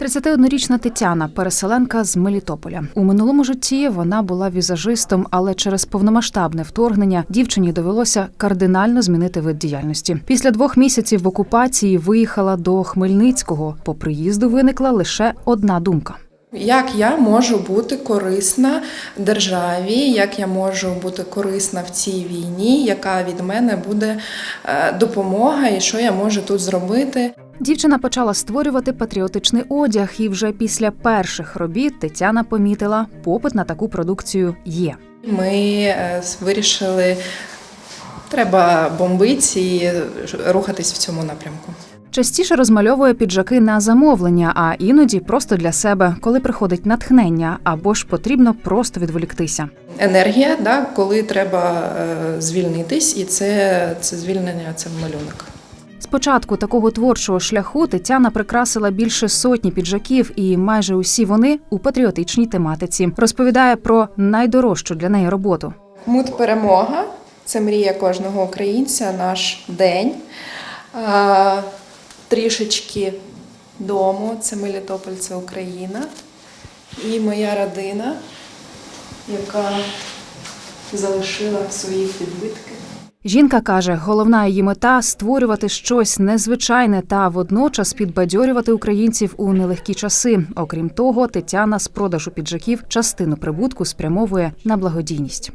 31-річна Тетяна, переселенка з Мелітополя. У минулому житті вона була візажистом, але через повномасштабне вторгнення дівчині довелося кардинально змінити вид діяльності. Після двох місяців в окупації виїхала до Хмельницького. По приїзду виникла лише одна думка. Як я можу бути корисна державі, як я можу бути корисна в цій війні, яка від мене буде е, допомога, і що я можу тут зробити? Дівчина почала створювати патріотичний одяг, і вже після перших робіт Тетяна помітила, попит на таку продукцію є. Ми е, вирішили, треба бомбити і рухатись в цьому напрямку. Частіше розмальовує піджаки на замовлення, а іноді просто для себе, коли приходить натхнення або ж потрібно просто відволіктися. Енергія, да, коли треба е, звільнитись, і це, це звільнення це малюнок. З початку такого творчого шляху Тетяна прикрасила більше сотні піджаків, і майже усі вони у патріотичній тематиці. Розповідає про найдорожчу для неї роботу. Мут перемога це мрія кожного українця, наш день. Трішечки дому, це Мелітополь, це Україна. І моя родина, яка залишила свої відбитки. Жінка каже, головна її мета створювати щось незвичайне та водночас підбадьорювати українців у нелегкі часи. Окрім того, Тетяна з продажу піджаків частину прибутку спрямовує на благодійність.